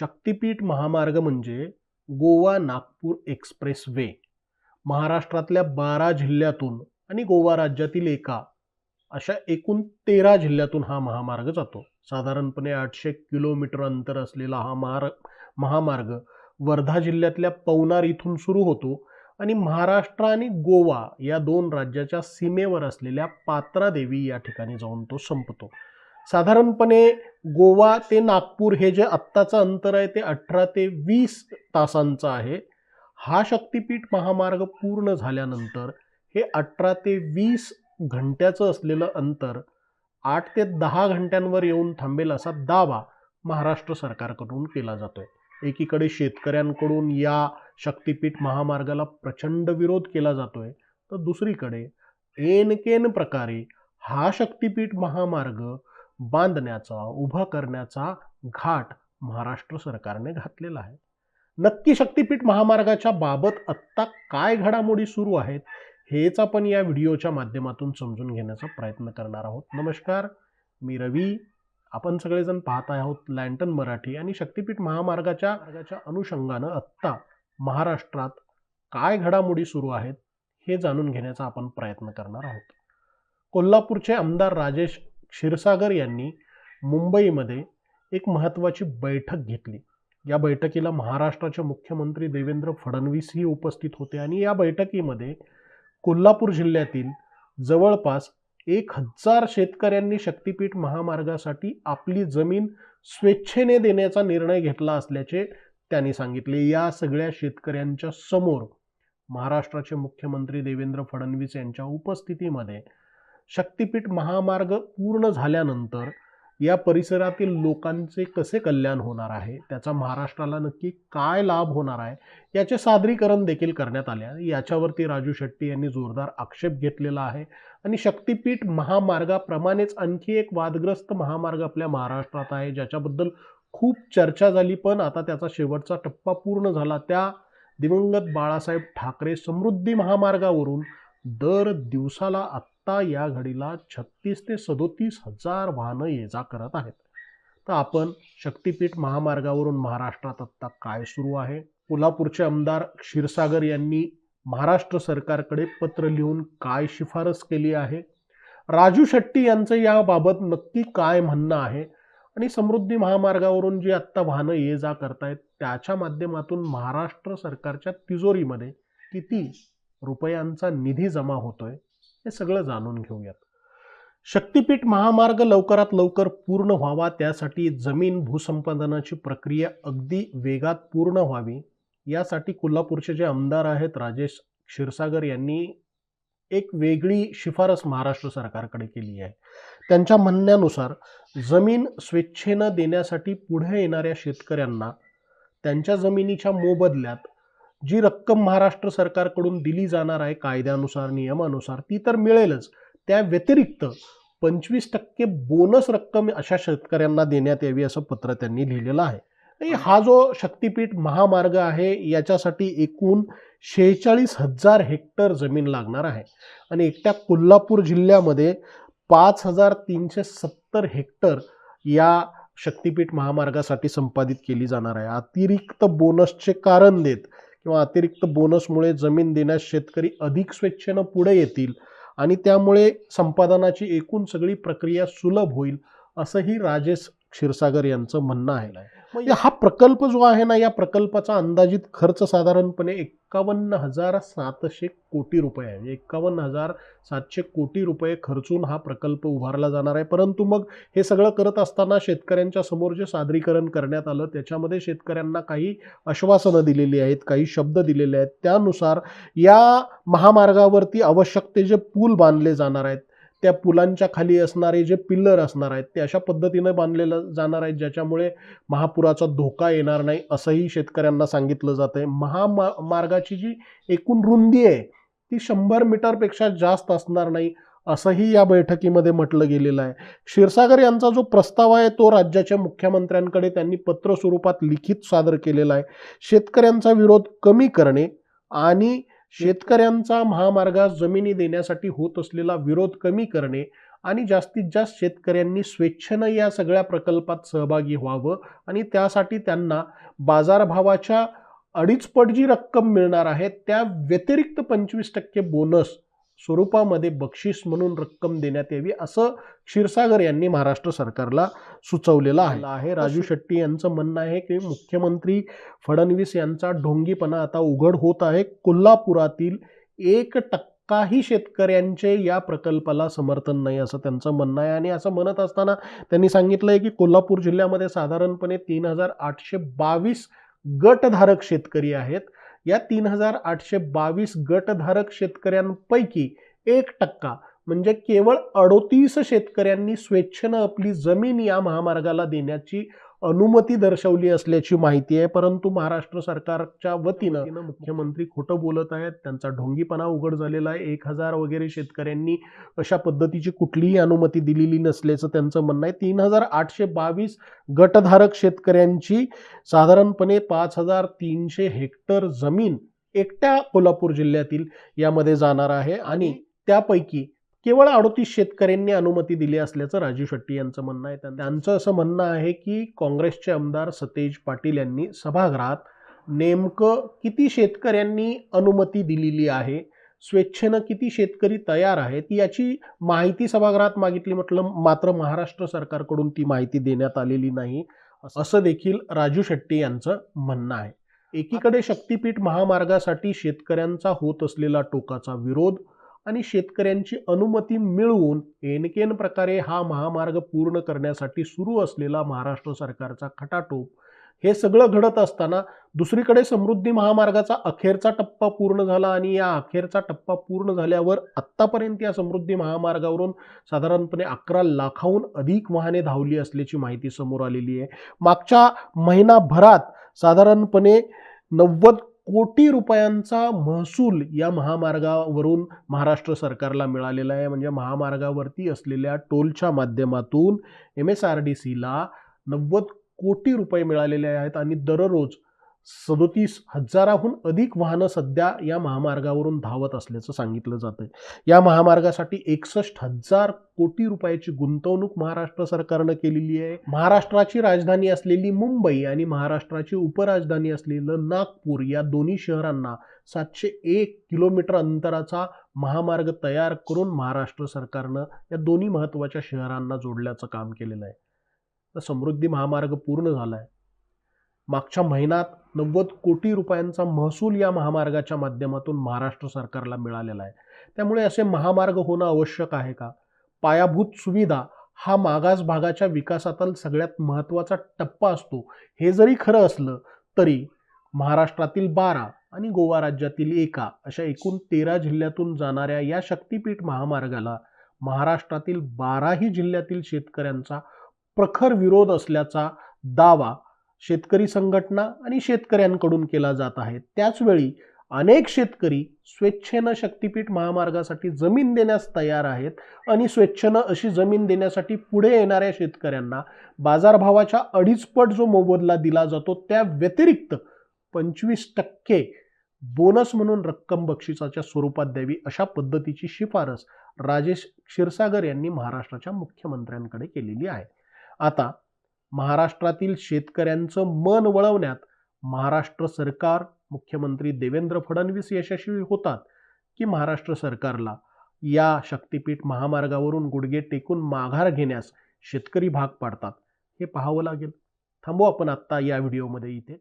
शक्तिपीठ महामार्ग म्हणजे गोवा नागपूर एक्सप्रेस वे महाराष्ट्रातल्या बारा जिल्ह्यातून आणि गोवा राज्यातील एका अशा एकूण तेरा जिल्ह्यातून हा महामार्ग जातो. साधारणपणे आठशे किलोमीटर अंतर असलेला हा मार महामार्ग वर्धा जिल्ह्यातल्या पवनार इथून सुरू होतो आणि महाराष्ट्र आणि गोवा या दोन राज्याच्या सीमेवर असलेल्या पात्रादेवी या ठिकाणी जाऊन तो संपतो. साधारणपणे गोवा ते नागपूर हे जे आत्ताचं अंतर आहे ते अठरा ते वीस तासांचं आहे. हा शक्तिपीठ महामार्ग पूर्ण झाल्यानंतर हे अठरा ते वीस घंट्याचं असलेलं अंतर आठ ते दहा घंट्यांवर येऊन थांबेल असा दावा महाराष्ट्र सरकारकडून केला जातोय. एकीकडे शेतकऱ्यांकडून या शक्तिपीठ महामार्गाला प्रचंड विरोध केला जातोय तर दुसरीकडे एनकेन प्रकारे हा शक्तिपीठ महामार्ग बांधण्याचा उभा करण्याचा घाट महाराष्ट्र सरकारने घातलेला आहे. नक्की शक्तिपीठ महामार्गाच्या बाबत आत्ता काय घडामोडी सुरू आहेत हेच आपण या व्हिडिओच्या माध्यमातून समजून घेण्याचा प्रयत्न करणार आहोत. नमस्कार मी रवी. आपण सगळेजण पाहत आहोत लँटन मराठी आणि शक्तिपीठ महामार्गाच्या मार्गाच्या अनुषंगानं आत्ता महाराष्ट्रात काय घडामोडी सुरू आहेत हे जाणून घेण्याचा आपण प्रयत्न करणार आहोत. कोल्हापूरचे आमदार राजेश क्षीरसागर यांनी मुंबईमध्ये एक महत्त्वाची बैठक घेतली. या बैठकीला महाराष्ट्राचे मुख्यमंत्री देवेंद्र फडणवीसही उपस्थित होते आणि या बैठकीमध्ये कोल्हापूर जिल्ह्यातील जवळपास एक हजार शेतकऱ्यांनी शक्तिपीठ महामार्गासाठी आपली जमीन स्वेच्छेने देण्याचा निर्णय घेतला असल्याचे त्यांनी सांगितले. या सगळ्या शेतकऱ्यांच्या समोर महाराष्ट्राचे मुख्यमंत्री देवेंद्र फडणवीस यांच्या उपस्थितीमध्ये शक्तिपीठ महामार्ग पूर्ण झाल्यानंतर या परिसरातील लोकांचे कसे कल्याण होणार आहे? त्याचा महाराष्ट्राला नक्की काय लाभ होणार आहे? याचे सादरीकरण देखील करण्यात आले आहे. याच्यावरती राजू शेट्टी यांनी जोरदार आक्षेप घेतलेला आहे. आणि शक्तिपीठ महामार्गाप्रमाणेच आणखी एक वादग्रस्त महामार्ग आपल्या महाराष्ट्रात आहे ज्याच्याबद्दल खूप चर्चा झाली. पण आता त्याचा शेवटचा टप्पा पूर्ण झाला. त्या दिवंगत बाळासाहेब ठाकरे समृद्धी महामार्गावरून दर दिवसाला आत्ता या घडीला छत्तीस ते सदोतीस हजार वाहनं ये जा करत आहेत. तर आपण शक्तिपीठ महामार्गावरून महाराष्ट्रात आत्ता काय सुरू आहे? कोल्हापूरचे आमदार क्षीरसागर यांनी महाराष्ट्र सरकारकडे पत्र लिहून काय शिफारस केली आहे? राजू शेट्टी यांचं याबाबत नक्की काय म्हणणं आहे? आणि समृद्धी महामार्गावरून जी आत्ता वाहनं ये जा करतायत त्याच्या माध्यमातून महाराष्ट्र सरकारच्या तिजोरीमध्ये किती रुपयांचा निधी जमा होतोय? हे सगळं जाणून घेऊयात. शक्तिपीठ महामार्ग लवकरात लवकर पूर्ण व्हावा त्यासाठी जमीन भूसंपादनाची प्रक्रिया अगदी वेगात पूर्ण व्हावी यासाठी कोल्हापूरचे जे आमदार आहेत राजेश क्षीरसागर यांनी एक वेगळी शिफारस महाराष्ट्र सरकारकडे केली आहे. त्यांच्या म्हणण्यानुसार जमीन स्वेच्छेनं देण्यासाठी पुढे येणाऱ्या शेतकऱ्यांना त्यांच्या जमिनीच्या मोबदल्यात जी रक्कम महाराष्ट्र सरकारकडून दिली जाणार आहे कायद्यानुसार नियमानुसार ती तर मिळेलच. त्या व्यतिरिक्त पंचवीस टक्के बोनस रक्कम अशा शेतकऱ्यांना देण्यात यावी असं पत्र त्यांनी लिहिलेलं आहे. आणि हा जो शक्तिपीठ महामार्ग आहे याच्यासाठी एकूण शेहेचाळीस हजार हेक्टर जमीन लागणार आहे. आणि एकट्या कोल्हापूर जिल्ह्यामध्ये पाच हजार तीनशे सत्तर हेक्टर या शक्तिपीठ महामार्गासाठी संपादित केली जाणार आहे. अतिरिक्त बोनसचे कारण देत किंवा अतिरिक्त बोनसमुळे जमीन देण्यास शेतकरी अधिक स्वेच्छेनं पुढे येतील आणि त्यामुळे संपादनाची एकूण सगळी प्रक्रिया सुलभ होईल असंही राजेश क्षीरसागर यांचं म्हणणं आहे म्हणजे हा प्रकल्प जो आहे ना या प्रकल्पाचा अंदाजित खर्च साधारणपणे एक्कावन्न हजार सातशे कोटी रुपये आहे. एक्कावन्न हजार सातशे कोटी रुपये खर्चून हा प्रकल्प उभारला जाणार आहे. परंतु मग हे सगळं करत असताना शेतकऱ्यांच्या समोर जे सादरीकरण करण्यात आलं त्याच्यामध्ये शेतकऱ्यांना काही आश्वासनं दिलेली आहेत काही शब्द दिलेले आहेत. त्यानुसार या महामार्गावरती आवश्यक ते जे पूल बांधले जाणार आहेत त्या पुलांच्या खाली असणारे जे पिल्लर असणार आहेत ते अशा पद्धतीनं बांधलेलं जाणार आहेत ज्याच्यामुळे महापुराचा धोका येणार नाही असंही शेतकऱ्यांना सांगितलं जातं आहे महामा मार्गाची जी एकूण रुंदी आहे ती शंभर मीटरपेक्षा जास्त असणार नाही असंही या बैठकीमध्ये म्हटलं गेलेलं आहे. क्षीरसागर यांचा जो प्रस्ताव आहे तो राज्याच्या मुख्यमंत्र्यांकडे त्यांनी पत्र स्वरूपात लिखित सादर केलेला आहे. शेतकऱ्यांचा विरोध कमी करणे आणि शेतकऱ्यांचा महामार्गास जमिनी देण्यासाठी होत असलेला विरोध कमी करणे आणि जास्तीत जास्त शेतकऱ्यांनी स्वेच्छेनं या सगळ्या प्रकल्पात सहभागी व्हावं आणि त्यासाठी त्यांना बाजारभावाच्या अडीचपट जी रक्कम मिळणार आहे त्या व्यतिरिक्त पंचवीस टक्के बोनस स्वरूपामध्ये बक्षीस म्हणून रक्कम देण्यात यावी असं क्षीरसागर यांनी महाराष्ट्र सरकारला सुचवलेलं आहे. आहे. राजू शेट्टी यांचं म्हणणं आहे की मुख्यमंत्री फडणवीस यांचा ढोंगीपणा आता उघड होत आहे. कोल्हापुरातील एक टक्काही शेतकऱ्यांचे या प्रकल्पाला समर्थन नाही असं त्यांचं म्हणणं आहे. आणि असं म्हणत असताना त्यांनी सांगितलं आहे की कोल्हापूर जिल्ह्यामध्ये साधारणपणे तीन हजार आठशे बावीस गटधारक शेतकरी आहेत. या तीन हजार आठशे बावीस गटधारक शेतकऱ्यांपैकी एक टक्का म्हणजे केवळ अडोतीस शेतकऱ्यांनी स्वेच्छेनं आपली जमीन या महामार्गाला देण्याची अनुमती दर्शवली असल्याची माहिती आहे परंतु महाराष्ट्र सरकारच्या वतीनं मुख्यमंत्री खोटं बोलत आहेत. त्यांचा ढोंगीपणा उघड झालेला आहे. एक हजार वगैरे शेतकऱ्यांनी अशा पद्धतीची कुठलीही अनुमती दिलेली नसल्याचं त्यांचं म्हणणं आहे. तीन हजार आठशे बावीस गटधारक शेतकऱ्यांची साधारणपणे पाच हजार तीनशे हेक्टर जमीन एकट्या कोल्हापूर जिल्ह्यातील यामध्ये जाणार आहे आणि त्यापैकी केवळ अडोतीस शेतकऱ्यांनी अनुमती दिली असल्याचं राजू शेट्टी यांचं म्हणणं आहे. त्यांचं असं म्हणणं आहे की काँग्रेसचे आमदार सतेज पाटील यांनी सभागृहात नेमकं किती शेतकऱ्यांनी अनुमती दिलेली आहे स्वेच्छेनं किती शेतकरी तयार आहेत याची माहिती सभागृहात मागितली म्हटलं मात्र महाराष्ट्र सरकारकडून ती माहिती देण्यात आलेली नाही असं देखील राजू शेट्टी यांचं म्हणणं आहे. एकीकडे शक्तीपीठ महामार्गासाठी शेतकऱ्यांचा होत असलेला टोकाचा विरोध आणि शेतकऱ्यांची अनुमती मिळवून एनकेन प्रकारे हा महामार्ग पूर्ण करण्यासाठी सुरू असलेला महाराष्ट्र सरकारचा खटाटोप. हे सगळं घडत असताना दुसरीकडे समृद्धी महामार्गाचा अखेरचा टप्पा पूर्ण झाला आणि या अखेरचा टप्पा पूर्ण झाल्यावर आत्तापर्यंत या समृद्धी महामार्गावरून साधारणपणे अकरा लाखाहून अधिक वाहने धावली असल्याची माहिती समोर आलेली आहे. मागच्या महिनाभरात साधारणपणे नव्वद कोटी रुपयांचा महसूल या महामार्गावरून महाराष्ट्र सरकारला मिळालेला आहे. म्हणजे महामार्गावरती असलेल्या टोलच्या माध्यमातून एम एस आर डी सीला नव्वद कोटी रुपये मिळालेले आहेत आणि दररोज सदोतीस हजाराहून अधिक वाहनं सध्या या महामार्गावरून धावत असल्याचं सांगितलं जातं या महामार्गासाठी एकसष्ट हजार कोटी रुपयाची गुंतवणूक महाराष्ट्र सरकारनं केलेली आहे. महाराष्ट्राची राजधानी असलेली मुंबई आणि महाराष्ट्राची उपराजधानी असलेलं नागपूर या दोन्ही शहरांना सातशे एक किलोमीटर अंतराचा महामार्ग तयार करून महाराष्ट्र सरकारनं या दोन्ही महत्त्वाच्या शहरांना जोडल्याचं काम केलेलं आहे. तर समृद्धी महामार्ग पूर्ण झाला आहे मागच्या महिन्यात नव्वद कोटी रुपयांचा महसूल या महामार्गाच्या माध्यमातून महाराष्ट्र सरकारला मिळालेला आहे. त्यामुळे असे महामार्ग होणं आवश्यक आहे का? पायाभूत सुविधा हा मागास भागाच्या विकासातील सगळ्यात महत्त्वाचा टप्पा असतो. हे जरी खरं असलं तरी महाराष्ट्रातील बारा आणि गोवा राज्यातील एका अशा एकूण तेरा जिल्ह्यातून जाणाऱ्या या शक्तीपीठ महामार्गाला महाराष्ट्रातील बाराही जिल्ह्यातील शेतकऱ्यांचा प्रखर विरोध असल्याचा दावा शेतकरी संघटना आणि शेतकऱ्यांकडून केला जात आहे. त्याचवेळी अनेक शेतकरी स्वेच्छेनं शक्तीपीठ महामार्गासाठी जमीन देण्यास तयार आहेत आणि स्वेच्छेनं अशी जमीन देण्यासाठी पुढे येणाऱ्या शेतकऱ्यांना बाजारभावाच्या अडीचपट जो मोबदला दिला जातो त्या व्यतिरिक्त पंचवीस टक्के बोनस म्हणून रक्कम बक्षिसाच्या स्वरूपात द्यावी अशा पद्धतीची शिफारस राजेश क्षीरसागर यांनी महाराष्ट्राच्या मुख्यमंत्र्यांकडे केलेली आहे. आता महाराष्ट्रातील शेतकऱ्यांचं मन वळवण्यात महाराष्ट्र सरकार मुख्यमंत्री देवेंद्र फडणवीस यशस्वी होतात की महाराष्ट्र सरकारला? या शक्तीपीठ महामार्गावरून गुडघे टेकून माघार घेण्यास शेतकरी भाग पाडतात हे पाहावं लागेल. थांबू आपण आत्ता या व्हिडिओमध्ये इथे.